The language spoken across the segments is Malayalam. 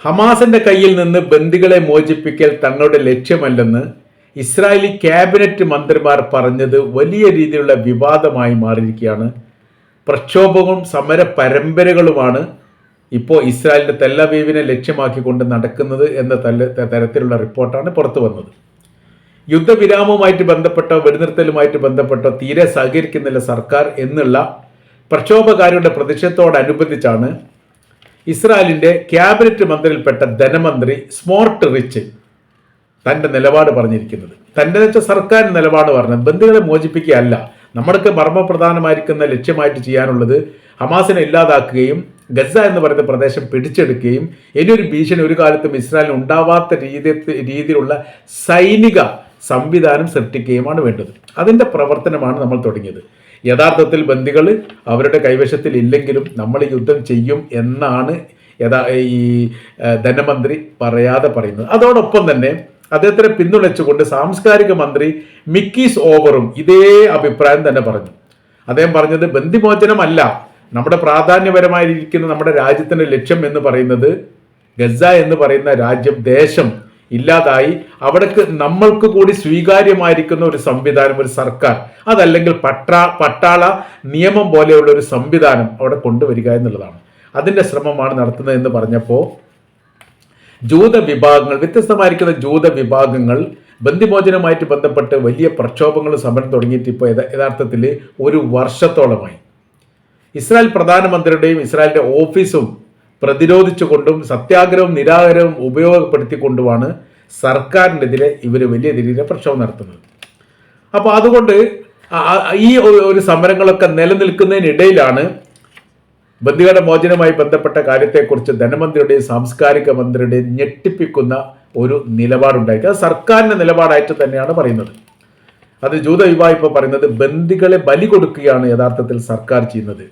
ഹമാസിന്റെ കയ്യിൽ നിന്ന് ബന്ദികളെ മോചിപ്പിക്കൽ തങ്ങളുടെ ലക്ഷ്യമല്ലെന്ന് ഇസ്രായേലി ക്യാബിനറ്റ് മന്ത്രിമാർ പറഞ്ഞത് വലിയ രീതിയിലുള്ള വിവാദമായി മാറിയിരിക്കുകയാണ്. പ്രക്ഷോഭവും സമര പരമ്പരകളുമാണ് ഇപ്പോൾ ഇസ്രായേലിന്റെ തെല്ലവീവിനെ ലക്ഷ്യമാക്കിക്കൊണ്ട് നടക്കുന്നത് എന്ന തല- തരത്തിലുള്ള റിപ്പോർട്ടാണ് പുറത്തു വന്നത്. യുദ്ധവിരാമവുമായിട്ട് ബന്ധപ്പെട്ടോ വെടിനിർത്തലുമായിട്ട് ബന്ധപ്പെട്ടോ തീരെ സഹകരിക്കുന്നില്ല സർക്കാർ എന്നുള്ള പ്രക്ഷോഭകാരിയുടെ പ്രതിഷേധത്തോടനുബന്ധിച്ചാണ് ഇസ്രായേലിന്റെ ക്യാബിനറ്റ് മന്ത്രിയിൽപ്പെട്ട ധനമന്ത്രി സ്മോർട്ട് റിച്ച് തന്റെ നിലപാട് പറഞ്ഞിരിക്കുന്നത്. തന്റെ വെച്ച സർക്കാർ നിലപാട് പറഞ്ഞത്. ബന്ദികളെ മോചിപ്പിക്കുകയല്ല. നമ്മൾക്ക് മർമ്മപ്രധാനമായിരിക്കുന്ന ലക്ഷ്യമായിട്ട് ചെയ്യാനുള്ളത് ഹമാസിനെ ഇല്ലാതാക്കുകയും ഗസ എന്ന് പറയുന്ന പ്രദേശം പിടിച്ചെടുക്കുകയും ഇനിയൊരു ഭീഷണി ഒരു കാലത്തും ഇസ്രായേലിന് ഉണ്ടാവാത്ത രീതി രീതിയിലുള്ള സൈനിക സംവിധാനം സൃഷ്ടിക്കുകയുമാണ് വേണ്ടത്. അതിന്റെ പ്രവർത്തനമാണ് നമ്മൾ തുടങ്ങിയത്. യഥാർത്ഥത്തിൽ ബന്ദികൾ അവരുടെ കൈവശത്തിൽ ഇല്ലെങ്കിലും നമ്മൾ യുദ്ധം ചെയ്യും എന്നാണ് യഥാ ഈ ധനമന്ത്രി പറയാതെ പറയുന്നത്. അതോടൊപ്പം തന്നെ അദ്ദേഹത്തിനെ പിന്തുണച്ചുകൊണ്ട് സാംസ്കാരിക മന്ത്രി മിക്കീസ് ഓവറും ഇതേ അഭിപ്രായം തന്നെ പറഞ്ഞു. അദ്ദേഹം പറഞ്ഞത് ബന്ദിമോചനമല്ല നമ്മുടെ പ്രാധാന്യപരമായിരിക്കുന്ന നമ്മുടെ രാജ്യത്തിന്റെ ലക്ഷ്യം എന്ന് പറയുന്നത് ഗസ എന്ന് പറയുന്ന രാജ്യം ദേശം ഇല്ലാതായി അവിടേക്ക് നമ്മൾക്ക് കൂടി സ്വീകാര്യമായിരിക്കുന്ന ഒരു സംവിധാനം ഒരു സർക്കാർ. അതല്ലെങ്കിൽ പട്ടാ പട്ടാള നിയമം പോലെയുള്ള ഒരു സംവിധാനം അവിടെ കൊണ്ടുവരിക എന്നുള്ളതാണ്. അതിന്റെ ശ്രമമാണ് നടത്തുന്നത് എന്ന് പറഞ്ഞപ്പോൾ ജൂത വിഭാഗങ്ങൾ വ്യത്യസ്തമായിരിക്കുന്ന ജൂത വിഭാഗങ്ങൾ ബന്ധിമോചനമായിട്ട് ബന്ധപ്പെട്ട് വലിയ പ്രക്ഷോഭങ്ങളും സമരം തുടങ്ങിയിട്ട് ഇപ്പോൾ യഥാർത്ഥത്തിൽ ഒരു വർഷത്തോളമായി. ഇസ്രായേൽ പ്രധാനമന്ത്രിയുടെയും ഇസ്രായേലിന്റെ ഓഫീസും പ്രതിരോധിച്ചുകൊണ്ടും സത്യാഗ്രഹവും നിരാഹാരവും ഉപയോഗപ്പെടുത്തിക്കൊണ്ടുമാണ് സർക്കാരിനെതിരെ ഇവർ വലിയ രീതിയിൽ പ്രക്ഷോഭം നടത്തുന്നത്. അപ്പോൾ അതുകൊണ്ട് ഈ ഒരു- സമരങ്ങളൊക്കെ നിലനിൽക്കുന്നതിനിടയിലാണ് ബന്ദികളുടെ മോചനവുമായി ബന്ധപ്പെട്ട കാര്യത്തെക്കുറിച്ച് ധനമന്ത്രിയുടെയും സാംസ്കാരിക മന്ത്രിയുടെയും ഞെട്ടിപ്പിക്കുന്ന ഒരു നിലപാടുണ്ടായി അത് സർക്കാരിന്റെ നിലപാടായിട്ട് തന്നെയാണ് പറയുന്നത്. അത് ജൂത വിഭാഗം ഇപ്പോൾ പറയുന്നത് ബന്ദികളെ ബലി കൊടുക്കുകയാണ് യഥാർത്ഥത്തിൽ സർക്കാർ ചെയ്യുന്നത്.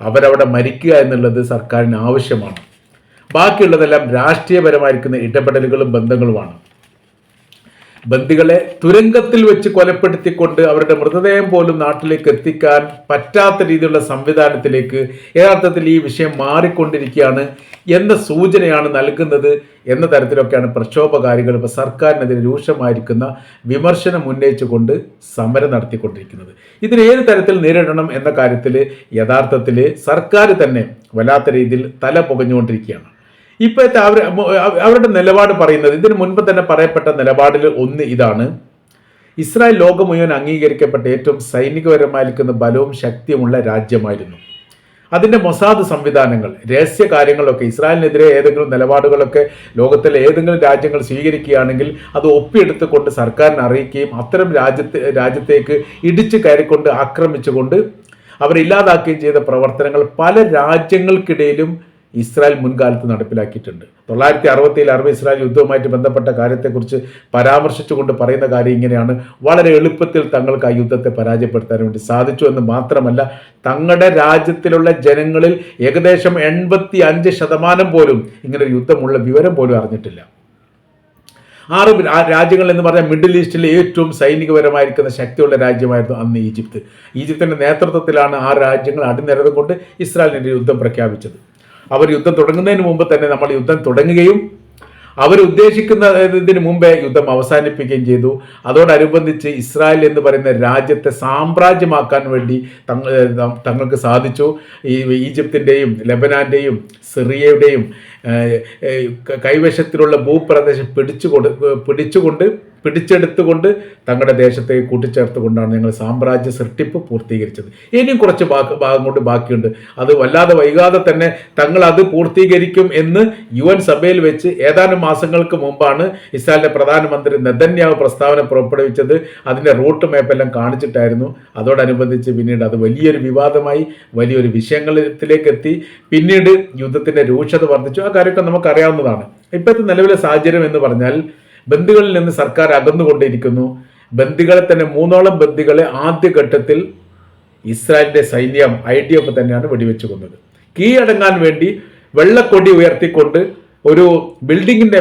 അവരവിടെ മരിക്കുക എന്നുള്ളത് സർക്കാരിന് ആവശ്യമാണ്. ബാക്കിയുള്ളതെല്ലാം രാഷ്ട്രീയപരമായിരിക്കുന്ന ഇടപെടലുകളും ബന്ധങ്ങളുമാണ്. ബന്ദികളെ തുരങ്കത്തിൽ വെച്ച് കൊലപ്പെടുത്തിക്കൊണ്ട് അവരുടെ മൃതദേഹം പോലും നാട്ടിലേക്ക് എത്തിക്കാൻ പറ്റാത്ത രീതിയിലുള്ള സംവിധാനത്തിലേക്ക് യഥാർത്ഥത്തിൽ ഈ വിഷയം മാറിക്കൊണ്ടിരിക്കുകയാണ് എന്ന സൂചനയാണ് നൽകുന്നത് എന്ന തരത്തിലൊക്കെയാണ് പ്രക്ഷോഭകാരികൾ ഇപ്പോൾ സർക്കാരിനെതിരെ രൂക്ഷമായിരിക്കുന്ന വിമർശനം ഉന്നയിച്ചുകൊണ്ട് സമരം നടത്തിക്കൊണ്ടിരിക്കുന്നത്. ഇതിന് ഏത് തരത്തിൽ നേരിടണം എന്ന കാര്യത്തിൽ യഥാർത്ഥത്തിൽ സർക്കാർ തന്നെ വല്ലാത്ത രീതിയിൽ തല പുകഞ്ഞുകൊണ്ടിരിക്കുകയാണ്. ഇപ്പോഴത്തെ അവർ അവരുടെ നിലപാട് പറയുന്നത് ഇതിനു മുൻപ് തന്നെ പറയപ്പെട്ട നിലപാടിൽ ഒന്ന് ഇതാണ്. ഇസ്രായേൽ ലോകം മുഴുവൻ അംഗീകരിക്കപ്പെട്ട ഏറ്റവും സൈനികപരമായിരിക്കുന്ന ബലവും ശക്തിയുമുള്ള രാജ്യമായിരുന്നു. അതിന്റെ മൊസാദ് സംവിധാനങ്ങൾ രഹസ്യ കാര്യങ്ങളൊക്കെ ഇസ്രായേലിനെതിരെ ഏതെങ്കിലും നിലപാടുകളൊക്കെ ലോകത്തിലെ ഏതെങ്കിലും രാജ്യങ്ങൾ സ്വീകരിക്കുകയാണെങ്കിൽ അത് ഒപ്പിയെടുത്തുകൊണ്ട് സർക്കാരിനെ അറിയിക്കുകയും അത്തരം രാജ്യത്തെ രാജ്യത്തേക്ക് ഇടിച്ചു കയറിക്കൊണ്ട് ആക്രമിച്ചുകൊണ്ട് അവരില്ലാതാക്കുകയും ചെയ്ത പ്രവർത്തനങ്ങൾ പല രാജ്യങ്ങൾക്കിടയിലും ഇസ്രായേൽ മുൻകാലത്ത് നടപ്പിലാക്കിയിട്ടുണ്ട്. തൊള്ളായിരത്തി അറുപത്തിയിൽ അറബ് ഇസ്രായേൽ യുദ്ധവുമായിട്ട് ബന്ധപ്പെട്ട കാര്യത്തെക്കുറിച്ച് പരാമർശിച്ചുകൊണ്ട് പറയുന്ന കാര്യം ഇങ്ങനെയാണ്. വളരെ എളുപ്പത്തിൽ തങ്ങൾക്ക് ആ യുദ്ധത്തെ പരാജയപ്പെടുത്താൻ വേണ്ടി സാധിച്ചു എന്ന് മാത്രമല്ല തങ്ങളുടെ രാജ്യത്തിലുള്ള ജനങ്ങളിൽ ഏകദേശം എൺപത്തി അഞ്ച് ശതമാനം പോലും ഇങ്ങനെ യുദ്ധമുള്ള വിവരം പോലും അറിഞ്ഞിട്ടില്ല. രാ- രാജ്യങ്ങൾ എന്ന് പറഞ്ഞാൽ മിഡിൽ ഈസ്റ്റിലെ ഏറ്റവും സൈനികപരമായിരിക്കുന്ന ശക്തിയുള്ള രാജ്യമായിരുന്നു അന്ന് ഈജിപ്ത്. ഈജിപ്തിന്റെ നേതൃത്വത്തിലാണ് ആ രാജ്യങ്ങൾ അടിനിരതുകൊണ്ട് ഇസ്രായേലിന്റെ യുദ്ധം പ്രഖ്യാപിച്ചത്. അവർ യുദ്ധം തുടങ്ങുന്നതിന് മുമ്പ് തന്നെ നമ്മൾ യുദ്ധം തുടങ്ങുകയും അവർ ഉദ്ദേശിക്കുന്നതിന് മുമ്പേ യുദ്ധം അവസാനിപ്പിക്കുകയും ചെയ്തു. അതോടനുബന്ധിച്ച് ഇസ്രായേൽ എന്ന് പറയുന്ന രാജ്യത്തെ സാമ്രാജ്യമാക്കാൻ വേണ്ടി തങ്ങ തങ്ങൾക്ക് സാധിച്ചു. ഈ ഈജിപ്തിന്റെയും ലബനാന്റെയും സിറിയയുടെയും കൈവശത്തിലുള്ള ഭൂപ്രദേശം പിടിച്ചു കൊടു പിടിച്ചുകൊണ്ട് പിടിച്ചെടുത്തുകൊണ്ട് തങ്ങളുടെ ദേശത്തെ കൂട്ടിച്ചേർത്തുകൊണ്ടാണ് ഞങ്ങൾ സാമ്രാജ്യ സൃഷ്ടിപ്പ് പൂർത്തീകരിച്ചത്. ഇനിയും കുറച്ച് ഭാഗ കൊണ്ട് ബാക്കിയുണ്ട്. അത് വല്ലാതെ വൈകാതെ തന്നെ തങ്ങൾ അത് പൂർത്തീകരിക്കും എന്ന് യു എൻ സഭയിൽ വെച്ച് ഏതാനും മാസങ്ങൾക്ക് മുമ്പാണ് ഇസ്രായേലിന്റെ പ്രധാനമന്ത്രി നെതന്യാവ് പ്രസ്താവന പുറപ്പെടുവിച്ചത്. അതിന്റെ റൂട്ട് മാപ്പ് എല്ലാം കാണിച്ചിട്ടായിരുന്നു. അതോടനുബന്ധിച്ച് പിന്നീട് അത് വലിയൊരു വിവാദമായി വലിയൊരു വിഷയങ്ങളിലേക്ക് എത്തി. പിന്നീട് യുദ്ധത്തിന്റെ രൂക്ഷത വർദ്ധിച്ചു. ആ കാര്യമൊക്കെ നമുക്കറിയാവുന്നതാണ്. ഇപ്പോഴത്തെ നിലവിലെ സാഹചര്യം എന്ന് പറഞ്ഞാൽ ബന്ദികളിൽ നിന്ന് സർക്കാർ അകന്നുകൊണ്ടിരിക്കുന്നു. ബന്ദികളെ തന്നെ മൂന്നോളം ബന്ദികളെ ആദ്യഘട്ടത്തിൽ ഇസ്രായേലിന്റെ സൈന്യം ഐ ഡി എഫ് തന്നെയാണ് വെടിവെച്ചു കൊന്നത്. കീഴടങ്ങാൻ വേണ്ടി വെള്ളക്കൊടി ഉയർത്തിക്കൊണ്ട് ഒരു ബിൽഡിങ്ങിന്റെ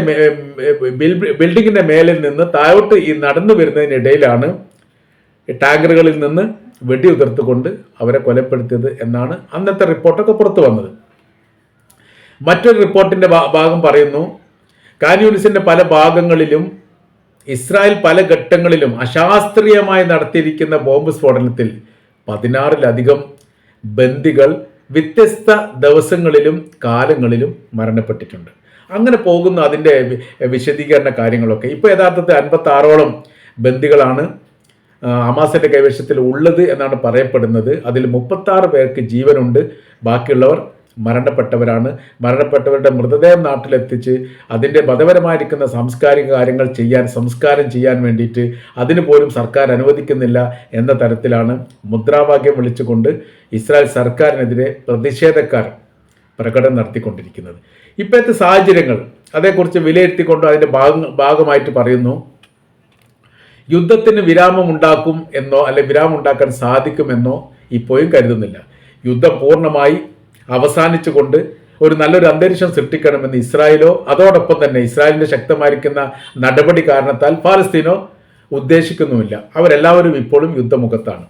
ബിൽഡിങ്ങിന്റെ മേലിൽ നിന്ന് താഴോട്ട് ഈ നടന്നു വരുന്നതിനിടയിലാണ് ടാങ്കറുകളിൽ നിന്ന് വെടി ഉതിർത്തുകൊണ്ട് അവരെ കൊലപ്പെടുത്തിയത് എന്നാണ് അന്നത്തെ റിപ്പോർട്ടൊക്കെ പുറത്തു വന്നത്. മറ്റൊരു റിപ്പോർട്ടിന്റെ ഭാഗം പറയുന്നു കാൻയൂണിസിന്റെ പല ഭാഗങ്ങളിലും ഇസ്രായേൽ പല ഘട്ടങ്ങളിലും അശാസ്ത്രീയമായി നടത്തിയിരിക്കുന്ന ബോംബ് സ്ഫോടനത്തിൽ പതിനാറിലധികം ബന്ദികൾ വ്യത്യസ്ത ദിവസങ്ങളിലും കാലങ്ങളിലും മരണപ്പെട്ടിട്ടുണ്ട്. അങ്ങനെ പോകുന്ന അതിന്റെ വിശദീകരണ കാര്യങ്ങളൊക്കെ. ഇപ്പോൾ യഥാർത്ഥത്തിൽ അൻപത്തി ആറോളം ബന്ദികളാണ് അമാസിന്റെ കൈവശത്തിൽ ഉള്ളത് എന്നാണ് പറയപ്പെടുന്നത്. അതിൽ മുപ്പത്താറ് പേർക്ക് ജീവനുണ്ട്. ബാക്കിയുള്ളവർ മരണപ്പെട്ടവരാണ്. മരണപ്പെട്ടവരുടെ മൃതദേഹം നാട്ടിലെത്തിച്ച് അതിന്റെ മതപരമായിരിക്കുന്ന സാംസ്കാരിക കാര്യങ്ങൾ ചെയ്യാൻ സംസ്കാരം ചെയ്യാൻ വേണ്ടിയിട്ട് അതിന് പോലും സർക്കാർ അനുവദിക്കുന്നില്ല എന്ന തരത്തിലാണ് മുദ്രാവാക്യം വിളിച്ചുകൊണ്ട് ഇസ്രായേൽ സർക്കാരിനെതിരെ പ്രതിഷേധക്കാർ പ്രകടനം നടത്തിക്കൊണ്ടിരിക്കുന്നത്. ഇപ്പോഴത്തെ സാഹചര്യങ്ങൾ അതേക്കുറിച്ച് വിലയിരുത്തിക്കൊണ്ട് അതിന്റെ ഭാഗം ഭാഗമായിട്ട് പറയുന്നു. യുദ്ധത്തിന് വിരാമം ഉണ്ടാക്കും എന്നോ അല്ലെ വിരാമം ഉണ്ടാക്കാൻ സാധിക്കുമെന്നോ ഇപ്പോഴും കരുതുന്നില്ല. യുദ്ധം പൂർണമായി അവസാനിച്ചുകൊണ്ട് ഒരു നല്ലൊരു അന്തരീക്ഷം സൃഷ്ടിക്കണമെന്ന് ഇസ്രായേലോ അതോടൊപ്പം തന്നെ ഇസ്രായേലിന്റെ ശക്തമായിരിക്കുന്ന നടപടി കാരണത്താൽ പാലസ്തീനോ ഉദ്ദേശിക്കുന്നുമില്ല. അവരെല്ലാവരും ഇപ്പോഴും യുദ്ധമുഖത്താണ്.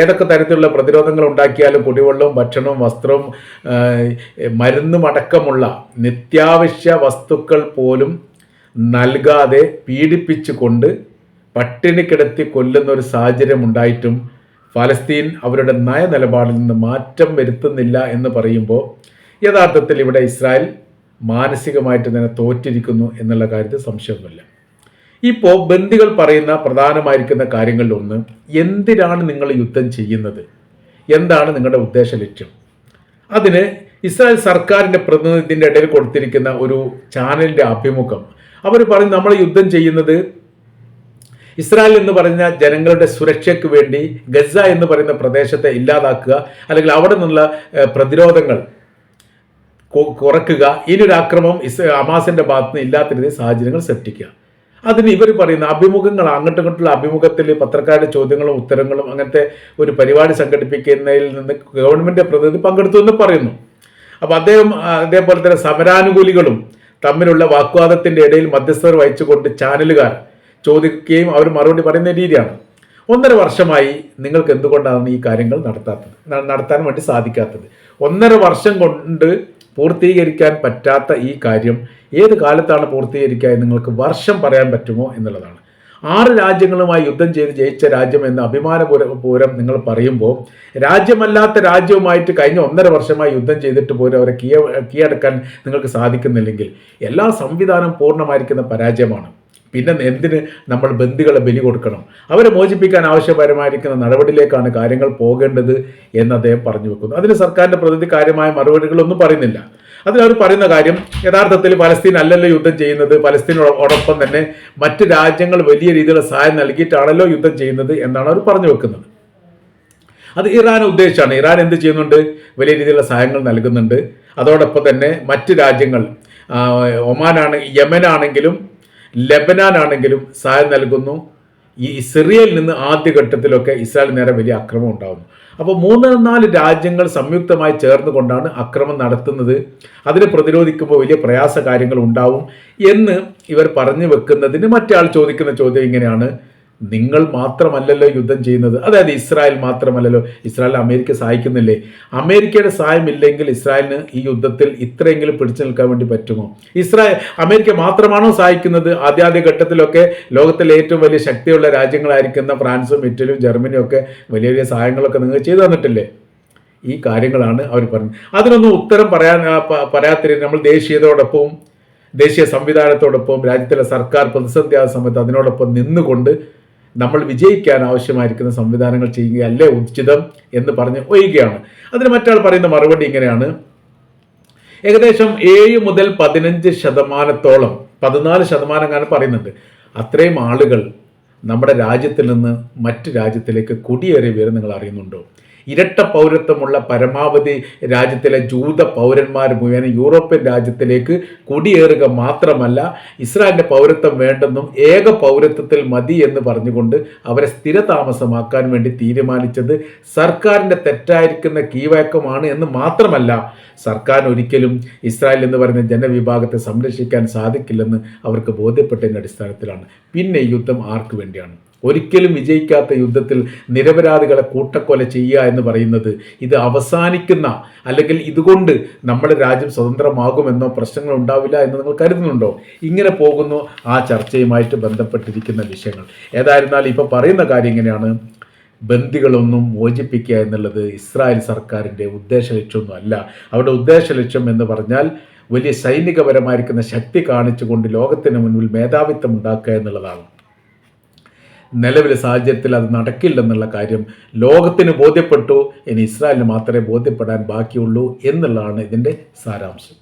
ഏതൊക്കെ തരത്തിലുള്ള പ്രതിരോധങ്ങൾ ഉണ്ടാക്കിയാലും കുടിവെള്ളവും ഭക്ഷണവും വസ്ത്രവും മരുന്നും അടക്കമുള്ള നിത്യാവശ്യ വസ്തുക്കൾ പോലും നൽകാതെ പീഡിപ്പിച്ചുകൊണ്ട് പട്ടിണി കിടത്തി കൊല്ലുന്ന ഒരു സാഹചര്യം ഉണ്ടായിട്ടും ഫലസ്തീൻ അവരുടെ നയനിലപാടിൽ നിന്ന് മാറ്റം വരുത്തുന്നില്ല എന്ന് പറയുമ്പോൾ യഥാർത്ഥത്തിൽ ഇവിടെ ഇസ്രായേൽ മാനസികമായിട്ട് തന്നെ തോറ്റിരിക്കുന്നു എന്നുള്ള കാര്യത്തിൽ സംശയമൊന്നുമില്ല. ഇപ്പോൾ ബന്ദികൾ പറയുന്ന പ്രധാനമായിരിക്കുന്ന കാര്യങ്ങളിലൊന്ന് എന്തിനാണ് നിങ്ങൾ യുദ്ധം ചെയ്യുന്നത്? എന്താണ് നിങ്ങളുടെ ഉദ്ദേശ ലക്ഷ്യം? അതിന് ഇസ്രായേൽ സർക്കാരിന്റെ പ്രതിനിധിന്റെ ഇടയിൽ കൊടുത്തിരിക്കുന്ന ഒരു ചാനലിന്റെ അഭിമുഖം. അവർ പറയും നമ്മൾ യുദ്ധം ചെയ്യുന്നത് ഇസ്രായേൽ എന്ന് പറഞ്ഞ ജനങ്ങളുടെ സുരക്ഷയ്ക്ക് വേണ്ടി ഗസ എന്ന് പറയുന്ന പ്രദേശത്തെ ഇല്ലാതാക്കുക അല്ലെങ്കിൽ അവിടെ നിന്നുള്ള പ്രതിരോധങ്ങൾ കുറക്കുക ഇനിയൊരു ആക്രമം ഇസ് ഹമാസിന്റെ ഭാഗത്ത് നിന്ന് ഇല്ലാത്ത രീതിയിൽ സാഹചര്യങ്ങൾ സൃഷ്ടിക്കുക. അതിന് ഇവർ പറയുന്ന അഭിമുഖങ്ങൾ അങ്ങോട്ടും ഇങ്ങോട്ടുള്ള അഭിമുഖത്തിൽ പത്രക്കാരുടെ ചോദ്യങ്ങളും ഉത്തരങ്ങളും അങ്ങനത്തെ ഒരു പരിപാടി സംഘടിപ്പിക്കുന്നതിൽ നിന്ന് ഗവൺമെന്റ് പ്രതിനിധി പങ്കെടുത്തു എന്ന് പറയുന്നു. അപ്പോൾ അദ്ദേഹം അതേപോലെ തന്നെ സമരാനുകൂലികളും തമ്മിലുള്ള വാക്വാദത്തിന്റെ ഇടയിൽ മധ്യസ്ഥർ വഹിച്ചുകൊണ്ട് ചാനലുകാർ ചോദിക്കുകയും അവർ മറുപടി പറയുന്ന രീതിയാണ്. ഒന്നര വർഷമായി നിങ്ങൾക്ക് എന്തുകൊണ്ടാണ് ഈ കാര്യങ്ങൾ നടത്താത്തത്? നടത്താൻ വേണ്ടി സാധിക്കാത്തത്? ഒന്നര വർഷം കൊണ്ട് പൂർത്തീകരിക്കാൻ പറ്റാത്ത ഈ കാര്യം ഏത് കാലത്താണ് പൂർത്തീകരിക്കുക നിങ്ങൾക്ക് വർഷം പറയാൻ പറ്റുമോ എന്നുള്ളതാണ്. ആറ് രാജ്യങ്ങളുമായി യുദ്ധം ചെയ്ത് ജയിച്ച രാജ്യം എന്ന അഭിമാനപൂരപൂരം നിങ്ങൾ പറയുമ്പോൾ രാജ്യമല്ലാത്ത രാജ്യവുമായിട്ട് കഴിഞ്ഞ ഒന്നര വർഷമായി യുദ്ധം ചെയ്തിട്ട് പോലും അവരെ കീഴ കീഴടക്കാൻ നിങ്ങൾക്ക് സാധിക്കുന്നില്ലെങ്കിൽ എല്ലാ സംവിധാനം പൂർണമായിരിക്കുന്ന പരാജയമാണ്. പിന്നെ എന്തിന് നമ്മൾ ബന്ദികളെ ബലി കൊടുക്കണം? അവരെ മോചിപ്പിക്കാൻ ആവശ്യപരമായിരിക്കുന്ന നടപടിയിലേക്കാണ് കാര്യങ്ങൾ പോകേണ്ടത് എന്ന് അദ്ദേഹം പറഞ്ഞു വെക്കുന്നു. അതിന് സർക്കാരിന്റെ പ്രതിനിധി കാര്യമായ മറുപടികളൊന്നും പറയുന്നില്ല. അതിലവർ പറയുന്ന കാര്യം യഥാർത്ഥത്തിൽ പലസ്തീൻ അല്ലല്ലോ യുദ്ധം ചെയ്യുന്നത്. പലസ്തീനോടൊപ്പം തന്നെ മറ്റ് രാജ്യങ്ങൾ വലിയ രീതിയിലുള്ള സഹായം നൽകിയിട്ടാണല്ലോ യുദ്ധം ചെയ്യുന്നത് എന്നാണ് അവർ പറഞ്ഞു വെക്കുന്നത്. അത് ഇറാൻ ഉദ്ദേശിച്ചാണ്. ഇറാൻ എന്ത് ചെയ്യുന്നുണ്ട്? വലിയ രീതിയിലുള്ള സഹായങ്ങൾ നൽകുന്നുണ്ട്. അതോടൊപ്പം തന്നെ മറ്റ് രാജ്യങ്ങൾ ഒമാനാണ് യമനാണെങ്കിലും ലെബനാൻ ആണെങ്കിലും സഹായം നൽകുന്നു. ഈ സിറിയയിൽ നിന്ന് ആദ്യഘട്ടത്തിലൊക്കെ ഇസ്രായേൽ നേരെ വലിയ അക്രമം ഉണ്ടാകുന്നു അപ്പോൾ മൂന്ന് നാല് രാജ്യങ്ങൾ സംയുക്തമായി ചേർന്നുകൊണ്ടാണ് അക്രമം നടത്തുന്നത്. അതിനെ പ്രതിരോധിക്കുമ്പോൾ വലിയ പ്രയാസ കാര്യങ്ങൾ ഉണ്ടാവും എന്ന് ഇവർ പറഞ്ഞു വെക്കുന്നതിന് മറ്റാൾ ചോദിക്കുന്ന ചോദ്യം ഇങ്ങനെയാണ്. നിങ്ങൾ മാത്രമല്ലല്ലോ യുദ്ധം ചെയ്യുന്നത്. അതായത് ഇസ്രായേൽ മാത്രമല്ലല്ലോ. ഇസ്രായേൽ അമേരിക്ക സഹായിക്കുന്നില്ലേ? അമേരിക്കയുടെ സഹായം ഇല്ലെങ്കിൽ ഇസ്രായേലിന് ഈ യുദ്ധത്തിൽ ഇത്രയെങ്കിലും പിടിച്ചു നിൽക്കാൻ വേണ്ടി പറ്റുമോ? ഇസ്രായേൽ അമേരിക്ക മാത്രമാണോ സഹായിക്കുന്നത്? ആദ്യാദ്യ ഘട്ടത്തിലൊക്കെ ലോകത്തിലെ ഏറ്റവും വലിയ ശക്തിയുള്ള രാജ്യങ്ങളായിരിക്കുന്ന ഫ്രാൻസും ഇറ്റലിയും ജർമ്മനിയും ഒക്കെ വലിയ വലിയ സഹായങ്ങളൊക്കെ നിങ്ങൾ ചെയ്തു തന്നിട്ടില്ലേ? ഈ കാര്യങ്ങളാണ് അവർ പറഞ്ഞത്. അതിനൊന്നും ഉത്തരം പറയാൻ ആ, പ- നമ്മൾ ദേശീയതയോടൊപ്പവും ദേശീയ സംവിധാനത്തോടൊപ്പം രാജ്യത്തിലെ സർക്കാർ പ്രതിസന്ധിയായ സമയത്ത് അതിനോടൊപ്പം നിന്നുകൊണ്ട് നമ്മൾ വിജയിക്കാൻ ആവശ്യമായിരിക്കുന്ന സംവിധാനങ്ങൾ ചെയ്യുകയല്ലേ ഉചിതം എന്ന് പറഞ്ഞ് ഒയ്യുകയാണ് അതിന് മറ്റാൾ പറയുന്ന മറുപടി ഇങ്ങനെയാണ്. ഏകദേശം ഏഴ് മുതൽ പതിനഞ്ച് ശതമാനത്തോളം പതിനാല് ശതമാനം പറയുന്നുണ്ട്. അത്രയും ആളുകൾ നമ്മുടെ രാജ്യത്തിൽ നിന്ന് മറ്റ് രാജ്യത്തിലേക്ക് കുടിയേറിയ വിവരം നിങ്ങൾ അറിയുന്നുണ്ടോ? ഇരട്ട പൗരത്വമുള്ള പരമാവധി രാജ്യത്തിലെ ജൂത പൗരന്മാർ മുഖേന യൂറോപ്യൻ രാജ്യത്തിലേക്ക് കുടിയേറുക മാത്രമല്ല ഇസ്രായേലിന്റെ പൗരത്വം വേണ്ടെന്നും ഏക പൗരത്വത്തിൽ മതി എന്ന് പറഞ്ഞുകൊണ്ട് അവരെ സ്ഥിരതാമസമാക്കാൻ വേണ്ടി തീരുമാനിച്ചത് സർക്കാരിന്റെ തെറ്റായിരിക്കുന്ന കീവഴക്കമാണ് എന്ന് മാത്രമല്ല സർക്കാർ ഒരിക്കലും ഇസ്രായേൽ എന്ന് പറയുന്ന ജനവിഭാഗത്തെ സംരക്ഷിക്കാൻ സാധിക്കില്ലെന്ന് അവർക്ക് ബോധ്യപ്പെട്ടതിന്റെ അടിസ്ഥാനത്തിലാണ്. പിന്നെ യുദ്ധം ആർക്ക് വേണ്ടിയാണ്? ഒരിക്കലും വിജയിക്കാത്ത യുദ്ധത്തിൽ നിരപരാധികളെ കൂട്ടക്കൊല ചെയ്യുക എന്ന് പറയുന്നത് ഇത് അവസാനിക്കുന്ന അല്ലെങ്കിൽ ഇതുകൊണ്ട് നമ്മുടെ രാജ്യം സ്വതന്ത്രമാകുമെന്നോ പ്രശ്നങ്ങൾ ഉണ്ടാവില്ല എന്ന് നിങ്ങൾ കരുതുന്നുണ്ടോ? ഇങ്ങനെ പോകുന്നു ആ ചർച്ചയുമായിട്ട് ബന്ധപ്പെട്ടിരിക്കുന്ന വിഷയങ്ങൾ. ഏതായിരുന്നാലും ഇപ്പോൾ പറയുന്ന കാര്യം ഇങ്ങനെയാണ്. ബന്ദികളൊന്നും മോചിപ്പിക്കുക എന്നുള്ളത് ഇസ്രായേൽ സർക്കാരിന്റെ ഉദ്ദേശ ലക്ഷ്യമൊന്നും അല്ല. അവരുടെ ഉദ്ദേശ ലക്ഷ്യം എന്ന് പറഞ്ഞാൽ വലിയ സൈനികപരമായിരിക്കുന്ന ശക്തി കാണിച്ചുകൊണ്ട് ലോകത്തിന് മുന്നിൽ മേധാവിത്വം ഉണ്ടാക്കുക എന്നുള്ളതാണ്. നിലവിലെ സാഹചര്യത്തിൽ അത് നടക്കില്ലെന്നുള്ള കാര്യം ലോകത്തിന് ബോധ്യപ്പെട്ടു. ഇനി ഇസ്രായേലിന് മാത്രമേ ബോധ്യപ്പെടാൻ ബാക്കിയുള്ളൂ എന്നുള്ളതാണ് ഇതിന്റെ സാരാംശം.